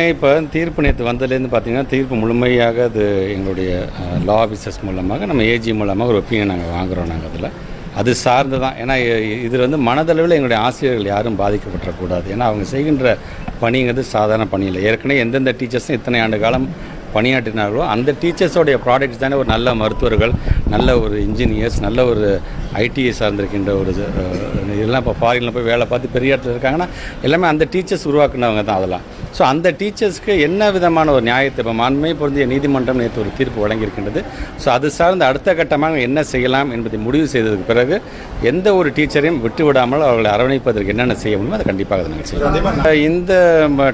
இப்போ தீர்ப்பு நேற்று வந்ததுலேருந்து பார்த்தீங்கன்னா தீர்ப்பு முழுமையாக அது எங்களுடைய லா ஆஃபீஸர்ஸ் மூலமாக நம்ம ஏஜி மூலமாக ஒரு ஒப்பீனியன் நாங்கள் வாங்குகிறோம் நாங்கள் அதில். அது சார்ந்து தான் ஏன்னா இதில் வந்து மனதளவில் எங்களுடைய ஆசிரியர்கள் யாரும் பாதிக்கப்பட்டுறக்கூடாது ஏன்னா அவங்க செய்கின்ற பணிங்கிறது சாதாரண பணி இல்லை. ஏற்கனவே எந்தெந்த டீச்சர்ஸும் இத்தனை ஆண்டு காலம் பணியாற்றினார்களோ அந்த டீச்சர்ஸோடைய ப்ராடக்ட்ஸ் தானே ஒரு நல்ல மருத்துவர்கள் நல்ல ஒரு இன்ஜினியர்ஸ் நல்ல ஒரு ஐடிஐ சார்ந்திருக்கின்ற ஒரு இதெல்லாம் இப்போ ஃபாரினில் போய் வேலை பார்த்து பெரிய இடத்துல இருக்காங்கன்னா எல்லாமே அந்த டீச்சர்ஸ் உருவாக்குனவங்க தான் அதெல்லாம். ஸோ அந்த டீச்சர்ஸ்க்கு என்ன விதமான ஒரு நியாயத்தை இப்போ மாண்மை பொருந்திய நீதிமன்றம் நேற்று ஒரு தீர்ப்பு வழங்கியிருக்கின்றது. ஸோ அது சார்ந்த அடுத்த கட்டமாக என்ன செய்யலாம் என்பதை முடிவு செய்ததுக்கு பிறகு எந்த ஒரு டீச்சரையும் விட்டுவிடாமல் அவர்களை அரவணைப்பதற்கு என்னென்ன செய்ய முடியுமோ அதை கண்டிப்பாக அதை நாங்கள் செய்யலாம் இந்த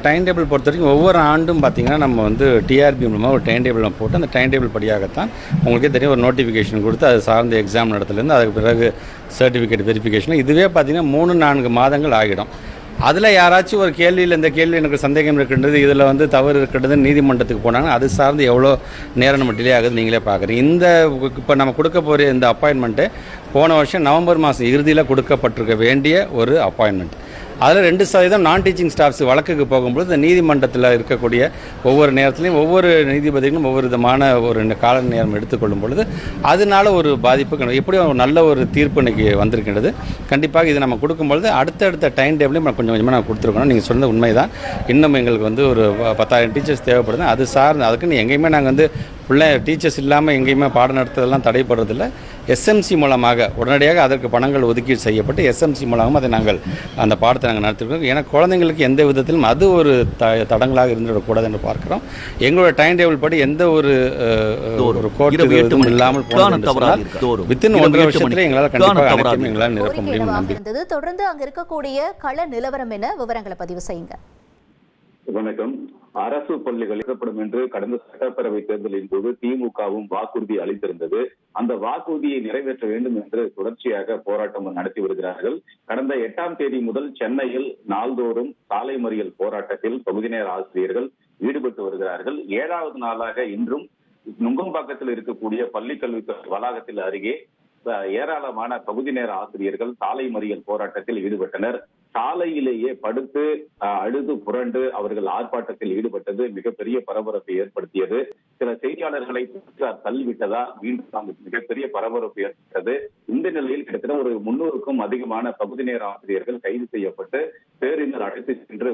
டைம் டேபிள் பொறுத்த வரைக்கும் ஒவ்வொரு ஆண்டும் பார்த்திங்கன்னா நம்ம வந்து டிஆர்பி மூலமாக ஒரு டைம் டேபிள் போட்டு அந்த டைம் டேபிள் படியாகத்தான் உங்களுக்கே தெரியும் ஒரு நோட்டிஃபிகேஷன் கொடுத்து அது சார்ந்த எக்ஸாம் நடத்துலேருந்து அதுக்கு பிறகு சர்டிஃபிகேட் வெரிஃபிகேஷன் இதுவே பார்த்தீங்கன்னா மூணு நான்கு மாதங்கள் ஆகிடும். அதில் யாராச்சும் ஒரு கேள்வியில் இந்த கேள்வி எனக்கு சந்தேகம் இருக்கின்றது இதில் வந்து தவறு இருக்கின்றது நீதிமன்றத்துக்கு போனாங்கன்னா அது சார்ந்து எவ்வளோ நேரம் நம்ம டிலே ஆகுது நீங்களே பார்க்குறீங்க. இந்த இப்போ நம்ம கொடுக்க போகிற இந்த அப்பாயின்மெண்ட்டு போன வருஷம் நவம்பர் மாதம் இறுதியில் கொடுக்கப்பட்டிருக்க வேண்டிய ஒரு அப்பாயின்மெண்ட் அதில் ரெண்டு சதவீதம் நான் டீச்சிங் ஸ்டாஃப்ஸ் வழக்குக்கு போகும்போது இந்த நீதிமன்றத்தில் இருக்கக்கூடிய ஒவ்வொரு நேரத்துலையும் ஒவ்வொரு நீதிபதிகளும் ஒவ்வொரு விதமான ஒரு கால நேரம் எடுத்துக்கொள்ளும் பொழுது அதனால ஒரு பாதிப்பு எப்படியும் ஒரு நல்ல ஒரு தீர்ப்பு இன்னைக்கு வந்திருக்கின்றது. கண்டிப்பாக இது நம்ம கொடுக்கும்பொழுது அடுத்தடுத்த டைம் டேபிளையும் நம்ம கொஞ்சம் கொஞ்சமாக நான் கொடுத்துருக்கணும். நீங்கள் சொன்னது உண்மைதான். இன்னும் எங்களுக்கு வந்து ஒரு பத்தாயிரம் டீச்சர்ஸ் தேவைப்படுது அது சார்ந்து அதுக்குன்னு எங்கேயுமே நாங்கள் வந்து பிள்ளை டீச்சர்ஸ் இல்லாமல் எங்கேயுமே பாடம் நடத்துறதெல்லாம் தடைப்படுறதில்ல எஸ்எம்சி மூலமாக உடனடியாக அதற்கு பணங்கள் ஒதுக்கீடு செய்யப்பட்டு எஸ்எம்சி மூலமாக அதை நாங்கள் அந்த பாடத்தை நாங்கள் நடத்திருக்கோம் ஏன்னா குழந்தைங்களுக்கு எந்த விதத்திலும் அது ஒரு த தடங்களாக இருந்துவிடக்கூடாது என்று பார்க்கிறோம் எங்களோட டைம் டேபிள் படி எந்த ஒரு ஒரு மணிக்கு. இல்லாமல். தோறும். வித்தின் ஒன்றரை வருஷத்துல. எங்களால் காண கண்டிப்பாக அனைத்தையும் எங்களால் நிரப்ப முடியும் நம்பி தொடர்ந்து அங்க இருக்கக்கூடிய கள நிலவரம் என விவரங்களை பதிவு செய்யுங்க வணக்கம் அரசு பள்ளிகள் எழுதப்படும் என்று கடந்த சட்டப்பேரவை தேர்தலின் போது திமுகவும் வாக்குறுதி அளித்திருந்தது. அந்த வாக்குறுதியை நிறைவேற்ற வேண்டும் என்று தொடர்ச்சியாக போராட்டம் நடத்தி வருகிறார்கள். கடந்த எட்டாம் தேதி முதல் சென்னையில் நாள்தோறும் சாலை மறியல் போராட்டத்தில் பகுதி நேர ஆசிரியர்கள் ஈடுபட்டு வருகிறார்கள். ஏழாவது நாளாக இன்றும் நுங்கம்பாக்கத்தில் இருக்கக்கூடிய பள்ளி கல்வித்துறை வளாகத்தில் அருகே ஏராளமான பகுதி நேர ஆசிரியர்கள் சாலை மறியல் போராட்டத்தில் ஈடுபட்டனர். சாலையிலேயே படுத்து அழுது புரண்டு அவர்கள் ஆர்ப்பாட்டத்தில் ஈடுபட்டது மிகப்பெரிய பரபரப்பை ஏற்படுத்தியது. சில செய்தியாளர்களை போலீசார் தள்ளிவிட்டதா? மீண்டும் அங்கு மிகப்பெரிய பரபரப்பு ஏற்பட்டது இந்த நிலையில் கிட்டத்தட்ட ஒரு முன்னூறுக்கும் அதிகமான பகுதி நேர ஆசிரியர்கள் கைது செய்யப்பட்டு பேருந்தில் அழைத்து சென்று